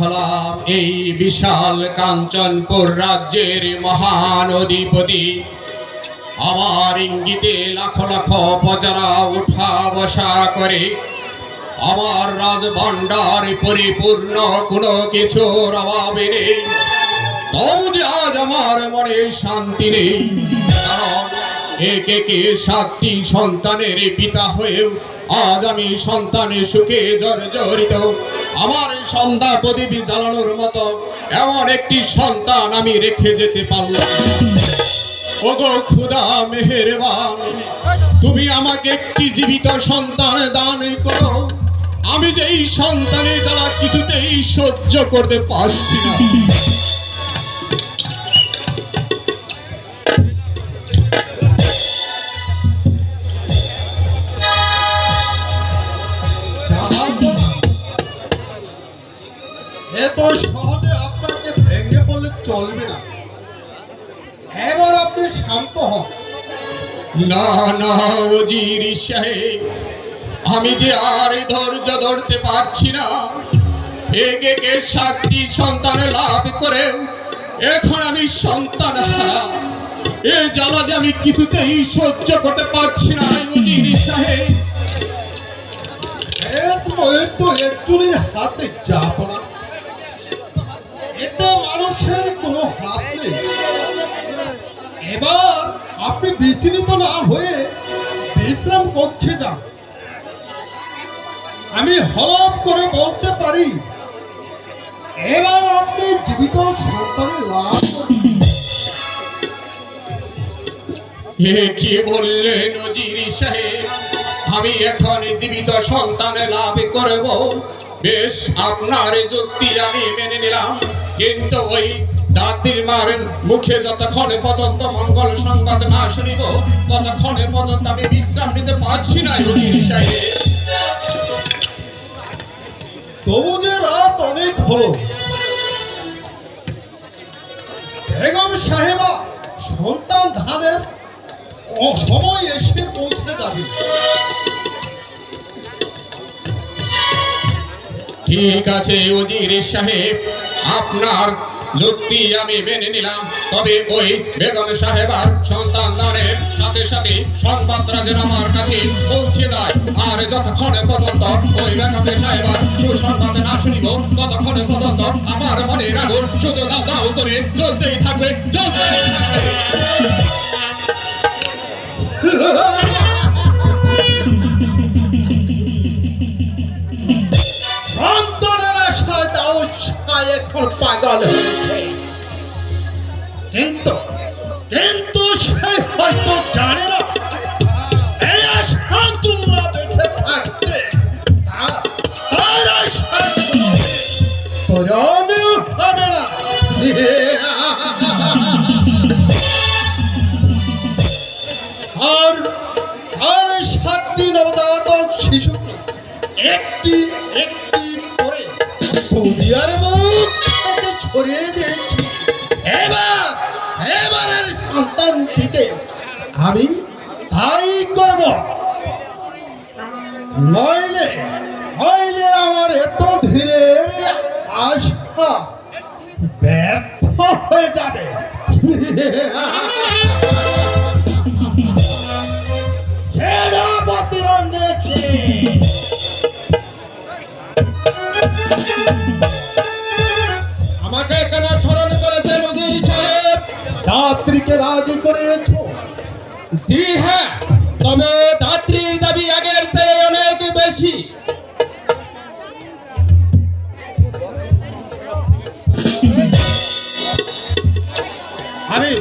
হলাম এই বিশাল কাঞ্চনপুর রাজ্যের মহান অধিপতি। আমার ইঙ্গিতে লাখ লাখ প্রজারা উঠা বসা করে। আমার রাজভাণ্ডার পরিপূর্ণ কোনো কিছুর অভাবে নেই। তবু যে আজ আমার মনে শান্তি নেই। একে সাতটি সন্তানের পিতা হয়েও আজ আমি সন্তানের সুখে জর্জরিত। আমার সন্ধ্যা প্রদীপী জ্বালানোর মতো এমন একটি সন্তান আমি রেখে যেতে পারলাম তুমি আমাকে একটি জীবিত সন্তান দান করো। আমি যে এই সন্তানের যারা কিছুতেই সহ্য করতে পারছি না। এত সহজে আপনাকে ভেঙে বললে চলবে না। এবার আপনি শান্ত হন। না না ওজির সাহেব আমি যে আর ধৈর্য ধরতে পারছি না একে কে সন্তান লাভ করে এখন আমি সন্তান হারা। এ জ্বালা যে আমি কিছুতেই সহ্য করতে পারছি না ওজির সাহেব একজনের হাতে যাব না। এতে মানুষের আপনি বিচলিত না হয়ে বিশ্রাম কক্ষে যান। আমি হলফ করে বলতে পারি, এবার আপনি জীবিত সন্তানের লাভ কি বললেন নজির সাহেব? আমি এখন জীবিত সন্তান লাভ করব। বেশ, আপনার যুক্তি আমি মেনে নিলাম। কিন্তু ওই দাদির মার মুখে যতক্ষণ পর্যন্ত মঙ্গল সংবাদ না শুনিব ততক্ষণে পর্যন্ত আমি বিশ্রাম নিতে পারছি না সাহেব। তবু যে রাত অনেক হলো। বেগম সাহেবা সন্তান ধানের সময় এসে পৌঁছে যাবে। ঠিক আছে উজির সাহেব। আপনার যুক্তি আমি মেনে নিলাম। তবে ওই বেগম সাহেবার সন্তান দানের সাথে সাথে সংবাদটা যেন আমার কাছে পৌঁছে দেয় আর যতক্ষণ পর্যন্ত ওই বেগম সাহেবার সুসংবাদ না শুনিব, ততক্ষণ পর্যন্ত আমার মনে আগুন শুধু দাও দাও করে চলতেই থাকবে চলতেই থাকবে। এখন পাগল কিন্তু কিন্তু সে হয়তো জানে সন্তানটিকে আমি তাই করব। নইলে নইলে আমার এত ধীরের আশা ব্যর্থ হয়ে যাবে। আমাকে কেন স্মরণ করেছেন রাত্রিকে রাজি করিয়েছো জি হ্যাঁ তবে দাত্রীর দাবি আগের চেয়ে অনেক বেশি। আমি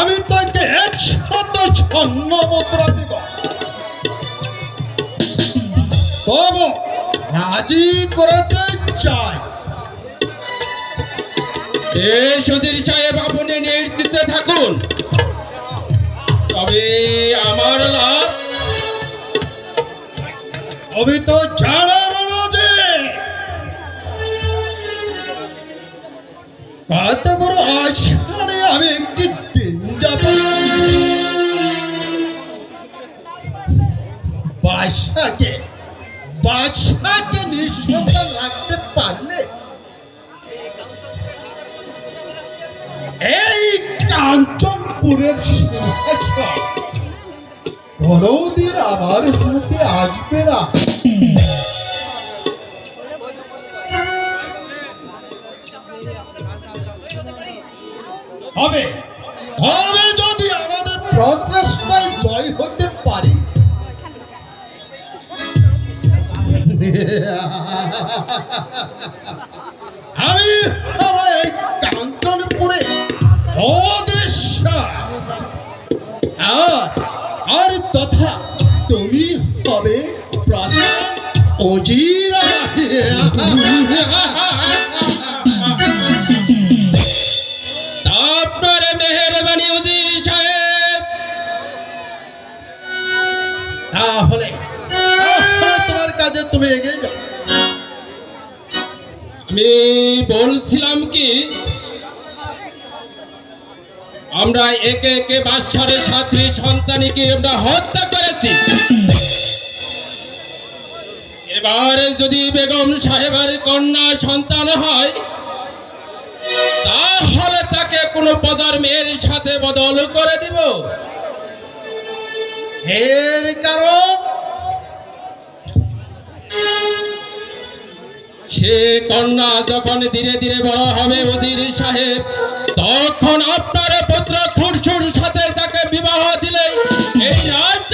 আমি তাকে একশত স্বর্ণ মুদ্রা দিব। তবু রাজি করতে চাই। বেশ উজির সাহেব, আপনি নিশ্চিত থাকুন। তবে আমার লাভ আমি তো না যে কত বড় আশারে আমি একটি দিন যাব। বাসাকে বাসাকে নিঃসন্তান রাখতে পারলে কাঞ্চনপুরের কোনোদিন আমার হাতে আসবে না। হবে। তবে যদি আমাদের প্রচেষ্টায় জয় হতে পারি। আমি অজিরা আপনার মেহরবানি উজির সাহেব। তাহলে তোমার কাজে তুমি এগিয়ে যাও। আমি বলছিলাম কি আমরা একে একে বাচ্চারের সাথে সন্তানকে আমরা হত্যা এবার যদি বেগম সাহেবের কন্যা সন্তান হয়, তাহলে তাকে কোনো বাজার মেয়ের সাথে বদল করে দিব। এর কারণ, সে কন্যা যখন ধীরে ধীরে বড় হবে, উজির সাহেব, তখন আপনার পুত্র খুরশুর সাথে তাকে বিবাহ দিলে এই রাজ্যটা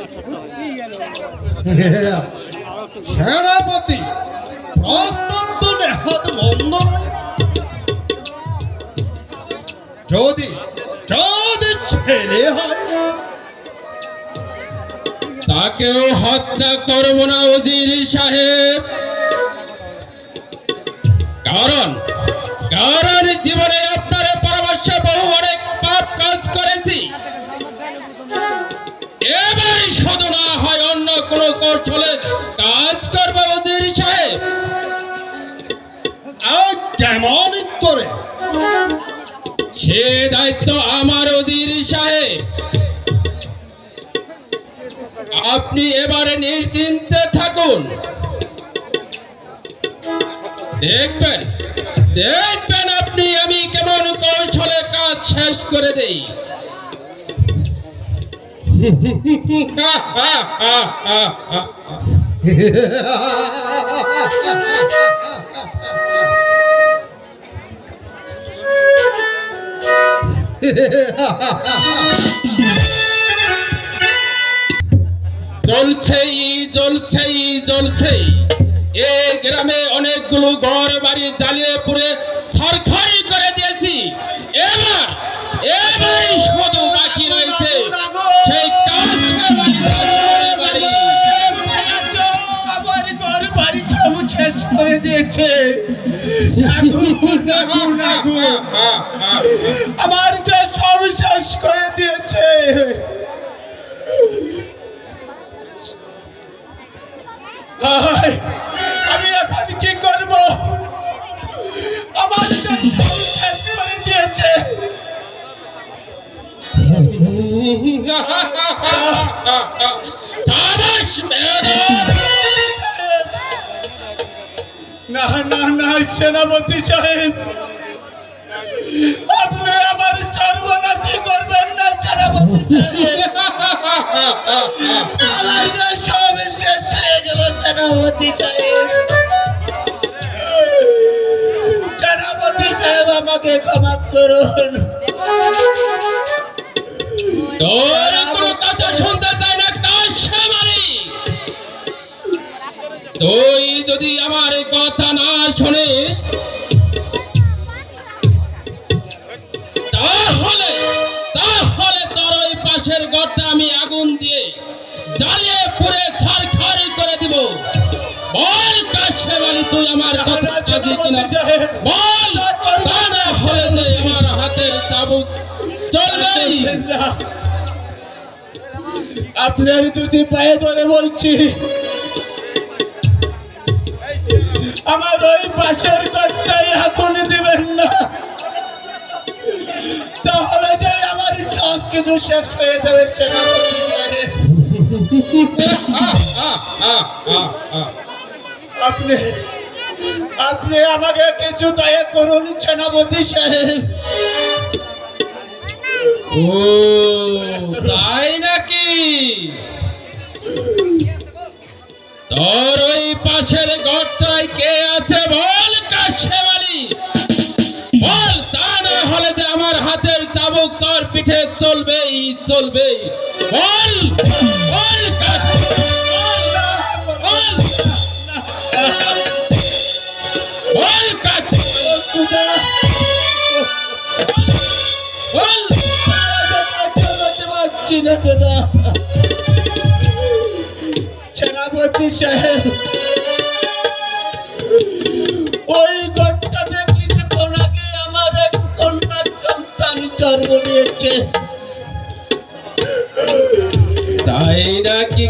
সেনাপতি প্রস্তাব তো নেহাত মন্দ যদি যদি ছেলে হয়, তাকেও হত্যা করব না উজির সাহেব। কারণ কারণ জীবনে আপনার পরামর্শ বহু কৌশলে কাজ করবে আর কেমন করে? সে দায়িত্ব আমার সাহেব। আপনি এবারে নিশ্চিন্তে থাকুন। দেখবেন দেখবেন আপনি, আমি কেমন কৌশলে কাজ শেষ করে দেই। জ্বলছেই জ্বলছেই জ্বলছেই এই গ্রামে অনেকগুলো ঘর বাড়ি জ্বালিয়ে পুড়ে ছরখরি করে দিয়েছি। এবার এবারই আগুন। আমার যে সব শেষ করে দিয়েছে। আমি এখন কি করব? আমার যে সব শেষ করে দিয়েছে। তামাশ মেয়েদের না না না সেনাপতি সাহেব। আপনি আমার সর্বনাশী করবেন না, সেনাপতি সাহেব। সব শেষ হয়ে গেল, সেনাপতি সাহেব। সেনাপতি সাহেব, আমাকে ক্ষমা করুন। তুই যদি আমার কথা না শুনিস তাহলে তাহলে তোর ওই পাশের ঘরটা আমি আগুন দিয়ে জ্বালিয়ে পুড়ে ছাড়খাড়ি করে দিব। বল কাশেমারি তুই আমার কথা রাজি কিনা? বল তা না হলে যে আমার হাতের চাবুক চলবেই আপনার দুটি পায়ে ধরে বলছি। আমার ওই পাশের ঘরটাই এখন দিবেন না। তাহলে যে আমার সব কিছু শেষ হয়ে যাবে আপনি আপনি আমাকে কিছু দয়া করুন সেনাপতি সাহেব। ও, তাই নাকি? তোর ওই পাশের ঘরটায় কে আছে বল, কাশেমালি। বল, তা না হলে যে আমার হাতের চাবুক তোর পিঠে চলবেই চলবেই। বল বল সেনাপতি সাহেব। ওই ঘরটাতে কিছুক্ষণ আগে আমার এক কন্যা সন্তান জন্ম নিয়েছে। তাই নাকি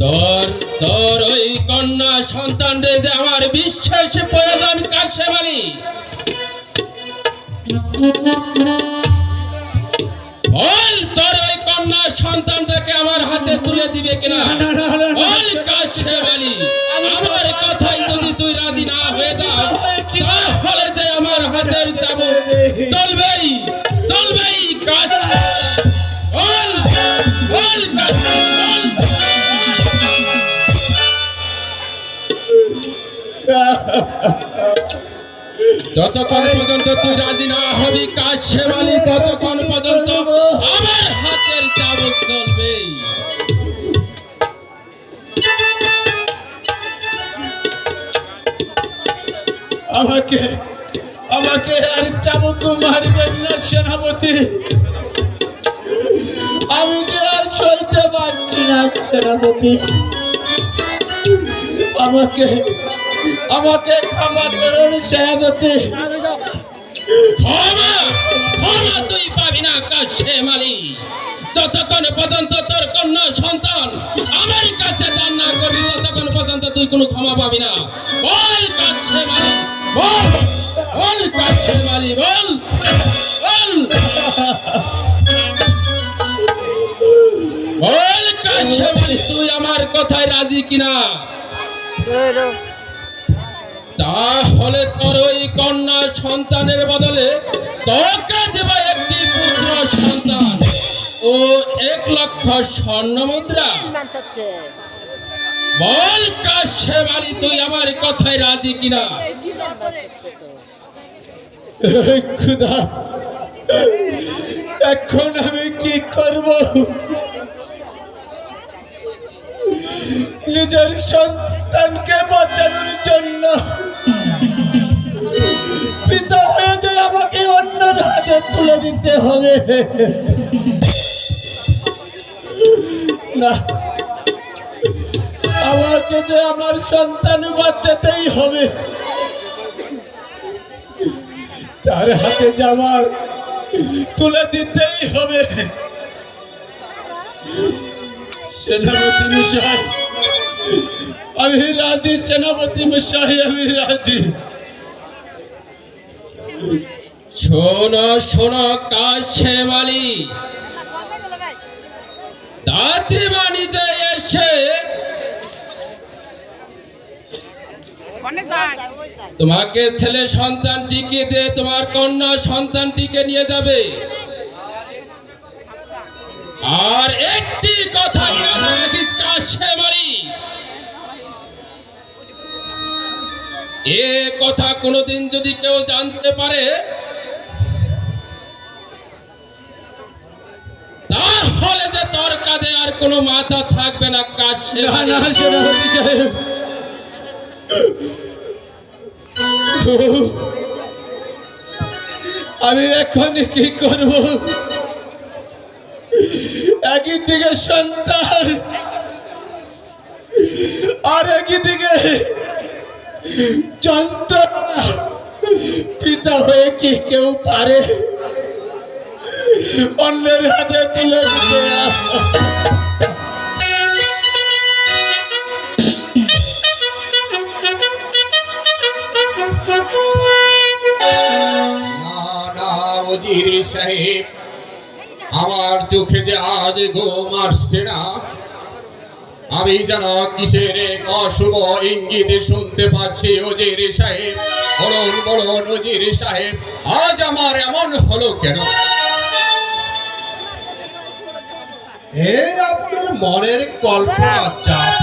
তোর তোর ওই কন্যা সন্তান রে যে আমার বিশ্বাস প্রয়োজন কাশেমালি বল তোর ওই কন্যা সন্তানটাকে আমার হাতে তুলে দিবে কিনা। বল কাশেমালি আমার কথাই যদি তুই রাজি না হয়ে যাস তাহলে যে আমার হাতের চাবুক চলবেই চলবেই কাজ বল বল কাজ বল। যতক্ষণ পর্যন্ত তুই রাজি না হবি, কাজ শেমালি ততক্ষণ পর্যন্ত আমার হাতের চলবেই আমাকে আমাকে আর চাবুক মারবেন না, সেনাপতি। আমি যে আর সইতে পারছি না, সেনাপতি। আমাকে আমাকে ক্ষমা করুন, সেনাপতি। ক্ষমা তুই পাবি না কাছে মালি যতক্ষণ পর্যন্ত তোর কন্যা সন্তান আমার কাছে দান না করবি, ততক্ষণ পর্যন্ত তুই কোনো ক্ষমা পাবি না। বল কাছে শেমালি বল বল কাজ শেমালি বল বল। বল কাজ শেমালি তুই আমার কথায় রাজি কিনা? তাহলে তোর ওই কন্যা সন্তানের বদলে তোকে দেব একটি পুত্র সন্তান। ও এক লক্ষ স্বর্ণ মুদ্রা। বল কাশ্যপ আলী তুই আমার কথায় রাজি কিনা? খুদা, এখন আমি কি করব? নিজের সন্তানকে বাঁচানোর জন্য পিতা হয়ে যে আমাকে অন্যের হাতে তুলে দিতে হবে। আমাকে যে আমার সন্তান বাঁচাতেই হবে, তার হাতে জামার তুলে দিতেই হবে সেনাপতি মশাই সেনাপতি মশাই আমি রাজি শোনো শোনো কাশ্যপ আলী দাত্রী বাণিজ্যে এসে তোমাকে ছেলে সন্তানটিকে দিয়ে তোমার কন্যা সন্তানটিকে নিয়ে যাবে। আর একটি কথা ইয়াদ রাখিস এ কথা কোনোদিন যদি কেউ জানতে পারে তাহলে যে তোর কাঁধে আর কোনো মাথা থাকবে না কাজ সেনাপতি সাহেব আমি এখন কি করব? একই দিকে সন্তান আর একই দিকে যন্ত্রণা। পিতা হয়ে কি কেউ পারে? অন্যের হাতে তুলে দিতে। আমার চোখে যে আজ গো মারছে না আমি যেন কিসের এক অশুভ ইঙ্গিত শুনতে পাচ্ছি ওজির সাহেব। বলুন বলুন ওজির সাহেব আজ আমার এমন হলো কেন? এই আপনার মনের কল্পনা চাপ।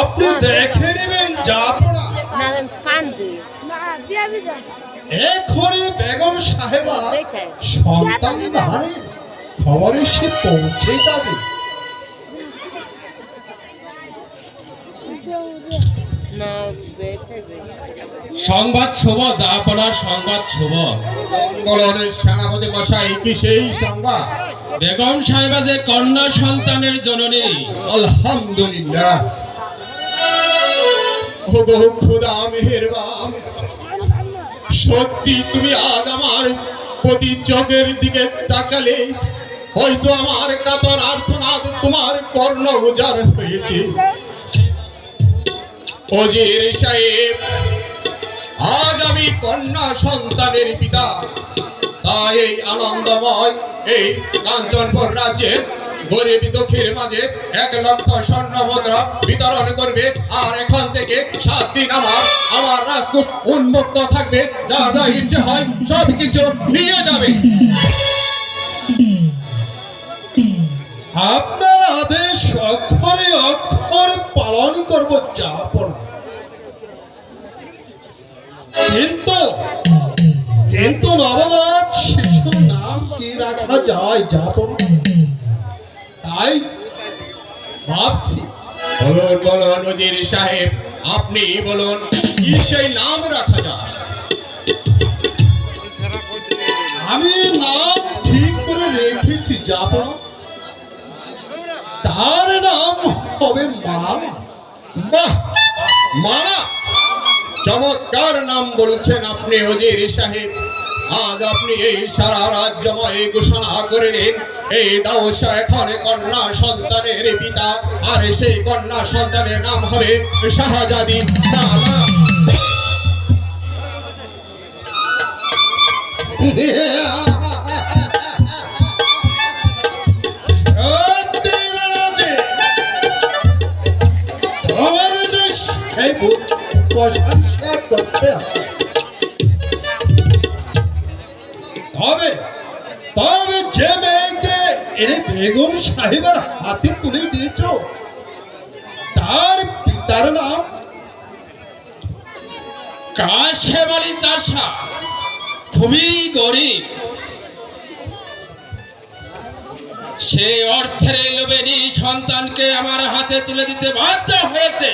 আপনি দেখে নেবেন যাপনা এখনই বেগম সাহেবা সন্তান খবর এসে পৌঁছে যাবে। সংবাদ শুভ যাপনার সংবাদ শুভ। বলুন সেনাপতি মশাই কি সেই সংবাদ? বেগম সাহেবা যে কন্যা সন্তানের জননী। আলহামদুলিল্লাহ। ও গো খুদা মেহেরবান। সত্যি তুমি আজ আমার প্রতি চোখের দিকে তাকালে হয়তো আমার কাতর আর্থনাদ তোমার কর্ণ উজাড় হয়েছে। অজির সাহেব, আজ আমি কন্যা সন্তানের পিতা। তাই এই আনন্দময়, এই কাঞ্চনপুর রাজ্যের গরিব দুঃখীর মাঝে এক লক্ষ স্বর্ণ মুদ্রা বিতরণ করবে। আর এখন থেকে সাত দিন আমার আমার রাজকোষ উন্মুক্ত থাকবে। যা যা ইচ্ছে হয় সব কিছু নিয়ে যাবে। আপনার আদেশ অক্ষরে অক্ষর পালন করব যাপনা কিন্তু কিন্তু নবজাত শিশুর নাম কি রাখা যায় যাপনা তাই ভাবছি বলুন বলুন নজির সাহেব আপনি বলুন কি সেই নাম রাখা যায়? আমি নাম ঠিক করে রেখেছি যাপনা তার নাম হবে মালা। বাহ, মালা। চমৎকার নাম বলছেন আপনি অজির সাহেব। আজ আপনি এই সারা রাজ্যময় ঘোষণা করে দিন। এই দাওসা এখন কন্যা সন্তানের পিতা, আর সেই কন্যা সন্তানের নাম হবে শাহজাদি সত্যি প্রশংসা করতে হবে। তবে তবে যে মেয়েকে এনে বেগম সাহেবের হাতে তুলে দিয়েছ, তার পিতার নাম কাশেম চাষা খুবই গরিব সে অর্থের লোভে সন্তানকে আমার হাতে তুলে দিতে বাধ্য হয়েছে